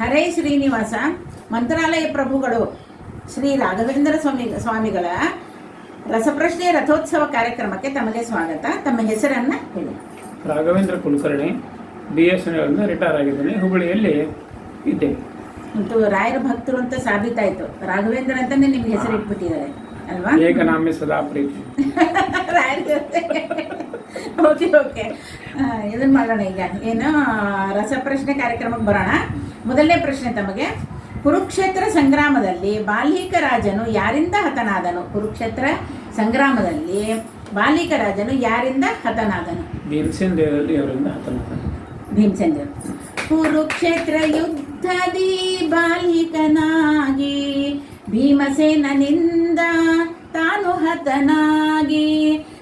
ಹರೇ ಶ್ರೀನಿವಾಸ ಮಂತ್ರಾಲಯ ಪ್ರಭುಗಳು ಶ್ರೀ ರಾಘವೇಂದ್ರ ಸ್ವಾಮಿ ಸ್ವಾಮಿಗಳ ರಸಪ್ರಶ್ನೆ ರಥೋತ್ಸವ ಕಾರ್ಯಕ್ರಮಕ್ಕೆ ತಮಗೆ ಸ್ವಾಗತ. ತಮ್ಮ ಹೆಸರನ್ನ ಹೇಳಿ. Raghavendra Kulkarni B S N retire ಆಗಿದ್ದೇನೆ. ಹುಬ್ಬಳ್ಳಿಯಲ್ಲಿ ಇದ್ದೇನೆ. ರಾಯರ ಭಕ್ತರು ಅಂತ ಸಾಬೀತಾಯ್ತು. ರಾಘವೇಂದ್ರ ಅಂತಾನೆ ನಿಮ್ಗೆ ಹೆಸರು ಇಟ್ಬಿಟ್ಟಿದ್ದಾರೆ ಅಲ್ವಾ? ಸದಾ ಪ್ರೀತಿ ಓಕೆ ಓಕೆ. ಇದನ್ನ ಮಾಡೋಣ ಈಗ. ಏನು ರಸಪ್ರಶ್ನೆ ಕಾರ್ಯಕ್ರಮಕ್ಕೆ ಬರೋಣ. ಮೊದಲನೇ ಪ್ರಶ್ನೆ ತಮಗೆ. ಕುರುಕ್ಷೇತ್ರ ಸಂಗ್ರಾಮದಲ್ಲಿ ಬಾಲ್ಯಿಕ ರಾಜನು ಯಾರಿಂದ ಹತನಾದನು? ಕುರುಕ್ಷೇತ್ರ ಸಂಗ್ರಾಮದಲ್ಲಿ ಬಾಲೀಕ ರಾಜನು ಯಾರಿಂದ ಹತನಾದನು? ಭೀಮಸೇನ್ ದೇವರಲ್ಲಿ ಅವರಿಂದ ಹತನಾದನು. ಭೀಮಸೇನ್ ದೇವರು ಕುರುಕ್ಷೇತ್ರ ಯುದ್ಧದಿ ಬಾಲಿಕನಾಗಿ ಭೀಮಸೇನನಿಂದ ತಾನು ಹತನಾಗಿ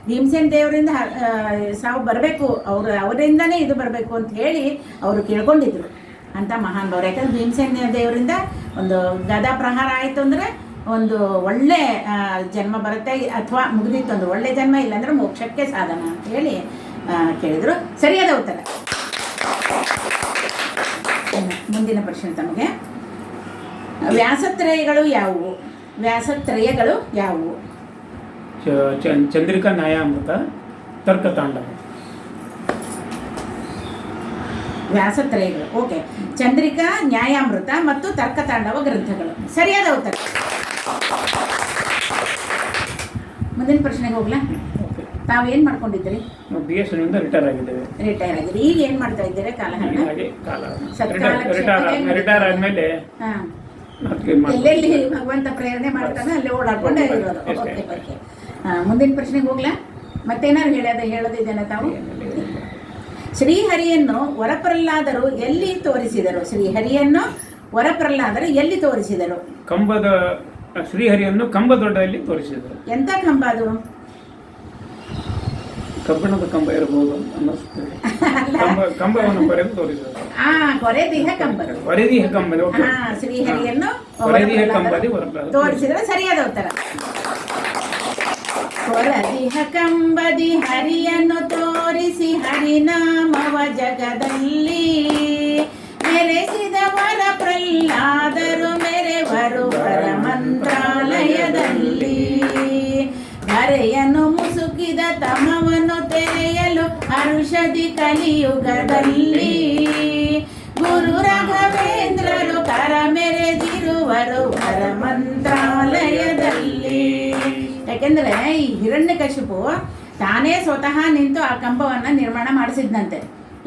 ಭೀಮಸೇನ್ ದೇವರಿಂದ ಸಾವು ಬರಬೇಕು, ಅವರು ಅವರಿಂದನೇ ಇದು ಬರಬೇಕು ಅಂತ ಹೇಳಿ ಅವರು ಕೇಳ್ಕೊಂಡಿದ್ರು. ಅಂತ ಮಹಾನ್ ಬವರು ಯಾಕಂದ್ರೆ ಭೀಮಸೇನ್ ದೇವರಿಂದ ಒಂದು ಗದಾ ಪ್ರಹಾರ ಆಯಿತು ಅಂದರೆ ಒಂದು ಒಳ್ಳೆ ಜನ್ಮ ಬರುತ್ತೆ, ಅಥವಾ ಮುಗಿದಿತ್ತು ಒಂದು ಒಳ್ಳೆ ಜನ್ಮ, ಇಲ್ಲಾಂದ್ರೆ ಮೋಕ್ಷಕ್ಕೆ ಸಾಧನ ಅಂತ ಹೇಳಿ ಕೇಳಿದರು. ಸರಿಯಾದ ಉತ್ತರ. ಮುಂದಿನ ಪ್ರಶ್ನೆ ತಮಗೆ. ವ್ಯಾಸತ್ರಯಗಳು ಯಾವುವು? ವ್ಯಾಸತ್ರಯಗಳು ಯಾವುವು? ಚಂದ್ರಿಕಾ ನ್ಯಾಯಾಮೃತ ತರ್ಕತಾಂಡವ ವ್ಯಾಸತ್ರಯಗಳು. ಓಕೆ ಚಂದ್ರಿಕಾ ನ್ಯಾಯಾಮೃತ ಮತ್ತು ತರ್ಕತಾಂಡವ ಗ್ರಂಥಗಳು. ಸರಿಯಾದ ಉತ್ತರ. ಮುಂದಿನ ಪ್ರಶ್ನೆಗೆ ಹೋಗ್ಲಾ? ಓಕೆ ಏನು ಮಾಡ್ಕೊಂಡಿದ್ದೀರಿ? ಬಿ ಎಸ್ ಎನ್ ರಿಟೈರ್ ಆಗಿದ್ದೇವೆ. ರಿಟೈರ್ ಆಗಿರಿ ಈಗ ಏನು ಮಾಡ್ತಾ ಇದ್ದೀರಾ? ಕಾಲಹರಣ? ರಿಟೈರ್ ಆದಮೇಲೆ ಎಲ್ಲೆಲ್ಲಿ ಭಗವಂತ ಪ್ರೇರಣೆ ಮಾಡ್ತಾನೆ ಅಲ್ಲಿ ಓಡಾಡ್ಕೊಂಡೇ ಇರೋದು. ಓಕೆ ಓಕೆ ಮುಂದಿನ ಪ್ರಶ್ನೆಗೆ ಹೋಗ್ಲಾ? ಮತ್ತೇನಾರು ಹೇಳೋದು ಹೇಳೋದಿದ್ದೇನೆ ತಾವು? ಶ್ರೀಹರಿಯನ್ನು ವರಪ್ರಹ್ಲಾದರು ಎಲ್ಲಿ ತೋರಿಸಿದರು? ಶ್ರೀಹರಿಯನ್ನು ವರಪ್ರಹ್ಲಾದರು ಎಲ್ಲಿ ತೋರಿಸಿದರು? ಕಂಬದ ಶ್ರೀಹರಿಯನ್ನು ಕಂಬದೊಡ್ಡಲ್ಲಿ ತೋರಿಸಿದರು. ಎಂತ ಕಂಬ ಅದು? ಕಬ್ಬಿಣದ ಕಂಬ ಇರಬಹುದು ಕಂಬವನ್ನು ಬರೆದು ತೋರಿಸಿದರು. ಆ ಕೊರೆದಿಹ ಕಂಬರು ವರದಿಯ ಕಂಬ ಶ್ರೀಹರಿಯನ್ನು ತೋರಿಸಿದರೆ. ಸರಿಯಾದ ಉತ್ತರ. ಕೊರದಿಹ ಕಂಬದಿ ಹರಿಯನ್ನು ತೋರಿಸಿ ಹರಿನಾಮವ ಜಗದಲ್ಲಿ. ಮೆರೆಸಿದ ವರ ಪ್ರಲ್ಲಾದರು ಮೆರೆವರು ವರ ಮಂತ್ರಾಲಯದಲ್ಲಿ ಮುಸುಕಿದ ತಮವನ್ನು ತೆರೆಯಲು ಔಷಧಿ ಕಲಿಯುಗದಲ್ಲಿ. ಗುರು ರಾಘವೇಂದ್ರರು ಕರ ಮೆರೆದಿರುವರು ವರ ಮಂತ್ರಾಲಯದಲ್ಲಿ ಯಾಕೆಂದ್ರೆ ಈ ಹಿರಣ್ಯಕಶಿಪು ತಾನೇ ಸ್ವತಃ ನಿಂತು ಆ ಕಂಬವನ್ನ ನಿರ್ಮಾಣ ಮಾಡಿಸಿದ್ನಂತೆ.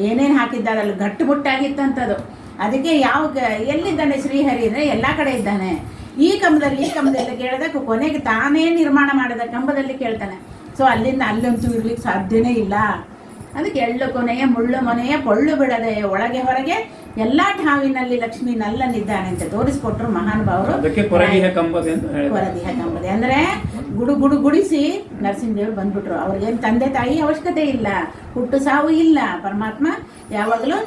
ಏನೇನು ಹಾಕಿದ್ದಾರಲ್ಲ ಗಟ್ಟುಮುಟ್ಟಾಗಿತ್ತಂಥದ್ದು ಅದಕ್ಕೆ ಯಾವ ಎಲ್ಲಿದ್ದಾನೆ ಶ್ರೀಹರಿ ಅಂದ್ರೆ ಎಲ್ಲಾ ಕಡೆ ಇದ್ದಾನೆ. ಈ ಕಂಬದಲ್ಲಿ ಈ ಕಂಬದಲ್ಲಿ ಕೇಳಿದಾಗ ಕೊನೆಗೆ ತಾನೇ ನಿರ್ಮಾಣ ಮಾಡಿದ ಕಂಬದಲ್ಲಿ ಕೇಳ್ತಾನೆ. ಸೊ ಅಲ್ಲಿಂದ ಅಲ್ಲಂತೂ ಇರ್ಲಿಕ್ಕೆ ಸಾಧ್ಯನೇ ಇಲ್ಲ. ಅದಕ್ಕೆ ಎಳ್ಳು ಕೊನೆಯ ಮುಳ್ಳು ಮನೆಯ ಪೊಳ್ಳು ಬಿಡದೆ ಒಳಗೆ ಹೊರಗೆ ಎಲ್ಲಾ ಠಾವಿನಲ್ಲಿ ಲಕ್ಷ್ಮೀ ನಲ್ಲನಿದ್ದಾನೆ ಅಂತ ತೋರಿಸ್ಕೊಟ್ರು ಮಹಾನುಭಾವರು. ವರದಿಹ ಕಂಬದೆ. ಅಂದ್ರೆ ಗುಡು ಗುಡು ಗುಡಿಸಿ ನರಸಿಂಹದೇವರು ಬಂದ್ಬಿಟ್ರು. ಅವ್ರಿಗೇನು ತಂದೆ ತಾಯಿ ಅವಶ್ಯಕತೆ ಇಲ್ಲ. ಹುಟ್ಟು ಸಾವು ಇಲ್ಲ. ಪರಮಾತ್ಮ ಯಾವಾಗಲೂ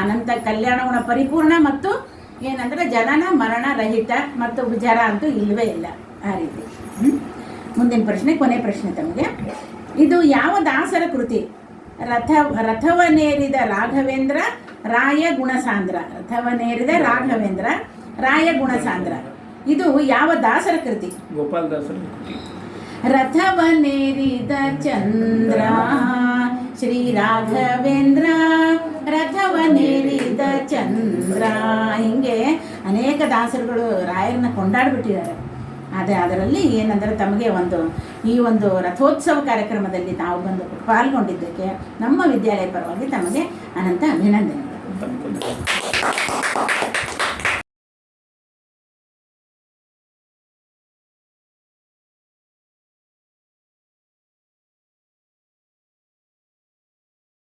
ಅನಂತ ಕಲ್ಯಾಣ ಗುಣ ಪರಿಪೂರ್ಣ ಮತ್ತು ಏನಂದ್ರೆ ಜನನ ಮರಣ ರಹಿತ ಮತ್ತು ಜರ ಅಂತೂ ಇಲ್ಲವೇ ಇಲ್ಲ ಆ ರೀತಿ. ಮುಂದಿನ ಪ್ರಶ್ನೆ, ಕೊನೆ ಪ್ರಶ್ನೆ ತಮಗೆ. ಇದು ಯಾವ ದಾಸರ ಕೃತಿ? ರಥ, ರಥವನೇರಿದ ರಾಘವೇಂದ್ರ ರಾಯ ಗುಣಸಾಂದ್ರ ರಥವನೇರಿದ ರಾಘವೇಂದ್ರ ರಾಯ ಗುಣಸಾಂದ್ರ ಇದು ಯಾವ ದಾಸರ ಕೃತಿ? ಗೋಪಾಲ ದಾಸರ ಕೃತಿ. ರಥವನೇರಿದ ಚಂದ್ರ ಶ್ರೀ ರಾಘವೇಂದ್ರ ರಥವನೇರಿದ ಚಂದ್ರ. ಹಿಂಗೆ ಅನೇಕ ದಾಸರುಗಳು ರಾಯರನ್ನ ಕೊಂಡಾಡ್ಬಿಟ್ಟಿದ್ದಾರೆ. ಅದೇ ಅದರಲ್ಲಿ ಏನಂದರೆ ತಮಗೆ ಒಂದು ಈ ಒಂದು ರಥೋತ್ಸವ ಕಾರ್ಯಕ್ರಮದಲ್ಲಿ ತಾವು ಬಂದು ಪಾಲ್ಗೊಂಡಿದ್ದಕ್ಕೆ ನಮ್ಮ ವಿದ್ಯಾಲಯ ಪರವಾಗಿ ತಮಗೆ ಅನಂತ ಅಭಿನಂದನೆಗಳು.